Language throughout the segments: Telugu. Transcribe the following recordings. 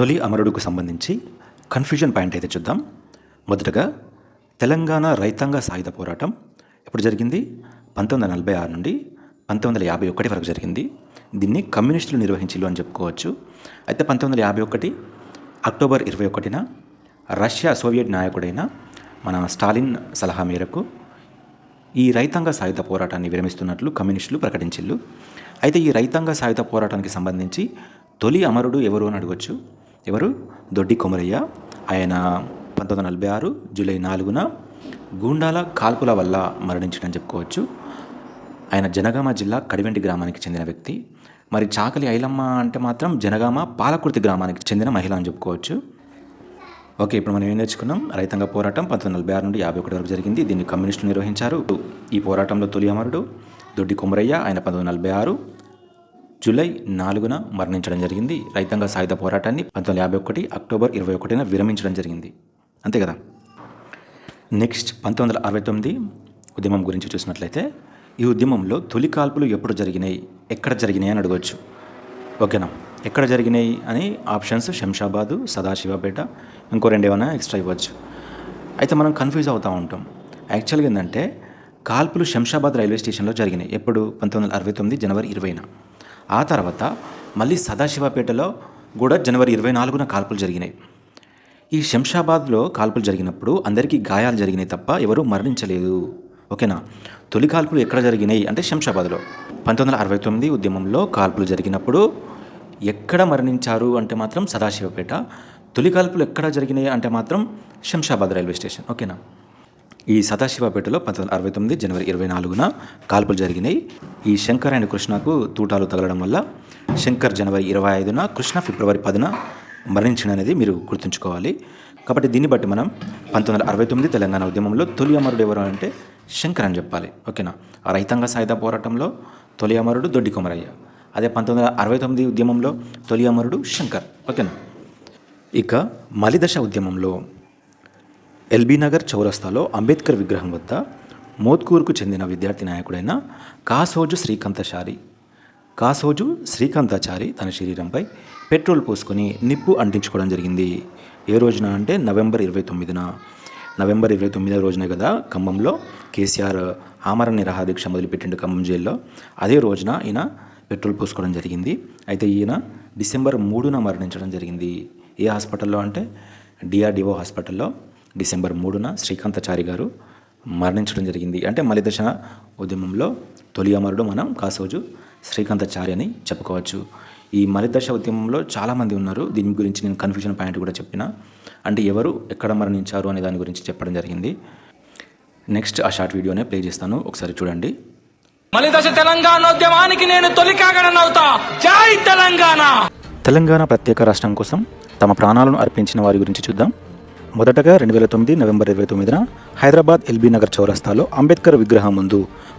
తొలి అమరుడుకు సంబంధించి కన్ఫ్యూజన్ పాయింట్ అయితే చూద్దాం. మొదటగా తెలంగాణ రైతాంగ సాయుధ పోరాటం ఎప్పుడు జరిగింది? పంతొమ్మిది వందల నలభై ఆరు నుండి పంతొమ్మిది వందల యాభై ఒకటి వరకు జరిగింది. దీన్ని కమ్యూనిస్టులు నిర్వహించిల్లు అని చెప్పుకోవచ్చు. అయితే పంతొమ్మిది వందల యాభై ఒకటి అక్టోబర్ ఇరవై ఒకటిన రష్యా సోవియట్ నాయకుడైన మన స్టాలిన్ సలహా మేరకు ఈ రైతాంగ సాయుధ పోరాటాన్ని విరమిస్తున్నట్లు కమ్యూనిస్టులు ప్రకటించిల్లు. అయితే ఈ రైతాంగ సాయుధ పోరాటానికి సంబంధించి తొలి అమరుడు ఎవరు అని అడగొచ్చు? ఎవరు? దొడ్డి కొమరయ్య. ఆయన పంతొమ్మిది వందల నలభై ఆరు జూలై నాలుగున గూండాల కాల్పుల వల్ల మరణించడం చెప్పుకోవచ్చు. ఆయన జనగామ జిల్లా కడివెంటి గ్రామానికి చెందిన వ్యక్తి. మరి చాకలి ఐలమ్మ అంటే మాత్రం జనగామ పాలకుర్తి గ్రామానికి చెందిన మహిళ అని చెప్పుకోవచ్చు. ఓకే ఇప్పుడు మనం ఏం నేర్చుకున్నాం? రైతాంగ పోరాటం పంతొమ్మిది నలభై ఆరు నుండి యాభై ఒకటి వరకు జరిగింది. దీన్ని కమ్యూనిస్టులు నిర్వహించారు. ఈ పోరాటంలో తొలి అమరుడు దొడ్డి కొమరయ్య. ఆయన పంతొమ్మిది వందల నలభై ఆరు జూలై నాలుగున మరణించడం జరిగింది. రైతాంగ సాయుధ పోరాటాన్ని పంతొమ్మిది యాభై ఒకటి అక్టోబర్ ఇరవై ఒకటిన విరమించడం జరిగింది. అంతే కదా? నెక్స్ట్ పంతొమ్మిది వందల అరవై తొమ్మిది ఉద్యమం గురించి చూసినట్లయితే ఈ ఉద్యమంలో తొలి కాల్పులు ఎప్పుడు జరిగినాయి? ఎక్కడ జరిగినాయి అని అడగవచ్చు ఓకేనా? ఎక్కడ జరిగినాయి అని ఆప్షన్స్ శంషాబాదు సదాశివపేట ఇంకో రెండు ఏమైనా ఎక్స్ట్రా ఇవ్వచ్చు. అయితే మనం కన్ఫ్యూజ్ అవుతూ ఉంటాం. యాక్చువల్గా ఏంటంటే కాల్పులు శంషాబాద్ రైల్వే స్టేషన్లో జరిగినాయి. ఎప్పుడు? పంతొమ్మిది వందల అరవై తొమ్మిది జనవరి ఇరవైన. ఆ తర్వాత మళ్ళీ సదాశివపేటలో కూడా జనవరి ఇరవై నాలుగున కాల్పులు జరిగినాయి. ఈ శంషాబాద్లో కాల్పులు జరిగినప్పుడు అందరికీ గాయాలు జరిగినాయి తప్ప ఎవరూ మరణించలేదు. ఓకేనా? తొలి కాల్పులు ఎక్కడ జరిగినాయి అంటే శంషాబాద్లో. పంతొమ్మిది వందల అరవై తొమ్మిది ఉద్యమంలో కాల్పులు జరిగినప్పుడు ఎక్కడ మరణించారు అంటే మాత్రం సదాశివపేట తొలి కాల్పులు ఎక్కడ జరిగినాయి అంటే మాత్రం శంషాబాద్ రైల్వే స్టేషన్. ఓకేనా? ఈ సదాశివపేటలో పంతొమ్మిది అరవై తొమ్మిది జనవరి ఇరవై నాలుగున కాల్పులు జరిగినాయి. ఈ శంకర్ అండ్ కృష్ణకు తూటాలు తగలడం వల్ల శంకర్ జనవరి ఇరవై ఐదున కృష్ణ ఫిబ్రవరి పదిన మరణించిన అనేది మీరు గుర్తుంచుకోవాలి. కాబట్టి దీన్ని బట్టి మనం పంతొమ్మిది వందల అరవై తొమ్మిది తెలంగాణ ఉద్యమంలో తొలి అమరుడు ఎవరు అంటే శంకర్ అని చెప్పాలి. ఓకేనా? ఆ రైతాంగ సాయుధ పోరాటంలో తొలి అమరుడు దొడ్డి కొమరయ్య. అదే పంతొమ్మిది వందల అరవై తొమ్మిది ఉద్యమంలో తొలి అమరుడు శంకర్. ఓకేనా? ఇక మలిదశ ఉద్యమంలో ఎల్బీ నగర్ చౌరస్తాలో అంబేద్కర్ విగ్రహం వద్ద మోత్కూరుకు చెందిన విద్యార్థి నాయకుడైన కాసోజు శ్రీకాంతచారి. కాసోజు శ్రీకాంతాచారి తన శరీరంపై పెట్రోల్ పోసుకొని నిప్పు అంటించుకోవడం జరిగింది. ఏ రోజున అంటే నవంబర్ ఇరవై తొమ్మిదిన. నవంబర్ ఇరవై తొమ్మిదో రోజున కదా ఖమ్మంలో కేసీఆర్ ఆమరణ నిరాహార దీక్ష మొదలుపెట్టిండు ఖమ్మం జైల్లో. అదే రోజున ఈయన పెట్రోల్ పోసుకోవడం జరిగింది. అయితే ఈయన డిసెంబర్ మూడున మరణించడం జరిగింది. ఏ హాస్పిటల్లో అంటే డిఆర్డిఓ హాస్పిటల్లో. డిసెంబర్ మూడున శ్రీకాంతాచారి గారు మరణించడం జరిగింది. అంటే మలిదశ ఉద్యమంలో తొలి అమరుడు మనం కాసోజు శ్రీకాంతాచారి అని చెప్పుకోవచ్చు. ఈ మలిదశ ఉద్యమంలో చాలామంది ఉన్నారు. దీని గురించి నేను కన్ఫ్యూజన్ పాయింట్ కూడా చెప్పిన. అంటే ఎవరు ఎక్కడ మరణించారు అనే దాని గురించి చెప్పడం జరిగింది. నెక్స్ట్ ఆ షార్ట్ వీడియోనే ప్లే చేస్తాను. ఒకసారి చూడండి. మలిదశ తెలంగాణోద్యమానికి నేను తొలి కాగడనవుతా జై తెలంగాణ! తెలంగాణ ప్రత్యేక రాష్ట్రం కోసం తమ ప్రాణాలను అర్పించిన వారి గురించి చూద్దాం. మొదటగా రెండు వేల తొమ్మిది నవంబర్ ఇరవై తొమ్మిదిన హైదరాబాద్ ఎల్బీ నగర్ చౌరస్తాలో అంబేద్కర్ విగ్రహం ముందు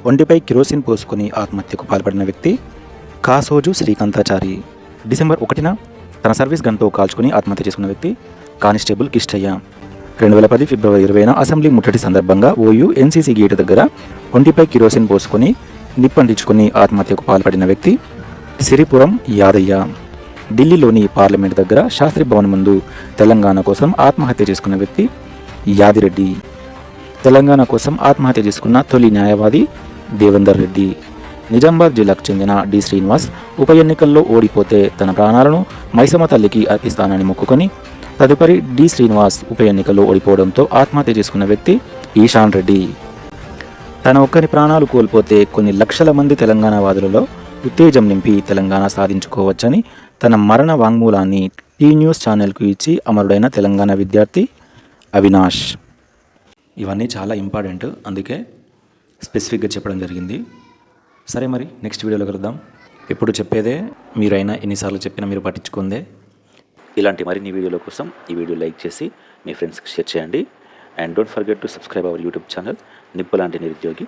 ఒంటిపై కిరోసిన్ పోసుకుని ఆత్మహత్యకు పాల్పడిన వ్యక్తి కాసోజు శ్రీకాంతాచారి. డిసెంబర్ ఒకటిన తన సర్వీస్ గన్తో కాల్చుకుని ఆత్మహత్య చేసుకున్న వ్యక్తి కానిస్టేబుల్ కిష్టయ్య. రెండు వేల పది ఫిబ్రవరి ఇరవైన అసెంబ్లీ ముట్టడి సందర్భంగా ఓయూ ఎన్సీసీ గేటు దగ్గర ఒంటిపై కిరోసిన్ పోసుకుని నిప్పంటించుకుని ఆత్మహత్యకు పాల్పడిన వ్యక్తి సిరిపురం యాదయ్య. ఢిల్లీలోని పార్లమెంట్ దగ్గర శాస్త్రి భవన్ ముందు తెలంగాణ కోసం ఆత్మహత్య చేసుకున్న వ్యక్తి యాదిరెడ్డి. తెలంగాణ కోసం ఆత్మహత్య చేసుకున్న తొలి న్యాయవాది దేవేందర్ రెడ్డి. నిజామాబాద్ జిల్లాకు చెందిన డి శ్రీనివాస్ ఉప ఎన్నికల్లో ఓడిపోతే తన ప్రాణాలను మైసమ్మ తల్లికి అర్పిస్తానని మొక్కుకొని తదుపరి డి శ్రీనివాస్ ఉప ఎన్నికల్లో ఓడిపోవడంతో ఆత్మహత్య చేసుకున్న వ్యక్తి ఈశాన్ రెడ్డి. తన ఒక్కరి ప్రాణాలు కోల్పోతే కొన్ని లక్షల మంది తెలంగాణ వాదులలో ఉత్తేజం నింపి తెలంగాణ సాధించుకోవచ్చని తన మరణ వాంగ్మూలాన్ని టీ న్యూస్ ఛానల్కు ఇచ్చి అమరుడైన తెలంగాణ విద్యార్థి అవినాష్. ఇవన్నీ చాలా ఇంపార్టెంట్. అందుకే స్పెసిఫిక్గా చెప్పడం జరిగింది. సరే మరి నెక్స్ట్ వీడియోలో కలుద్దాం. ఎప్పుడు చెప్పేదే మీరైనా ఎన్నిసార్లు చెప్పినా మీరు పట్టించుకుందే. ఇలాంటి మరిన్ని వీడియోల కోసం ఈ వీడియో లైక్ చేసి మీ ఫ్రెండ్స్కి షేర్ చేయండి. And don't forget to subscribe our YouTube channel నిప్పు లాంటి నిరుద్యోగి.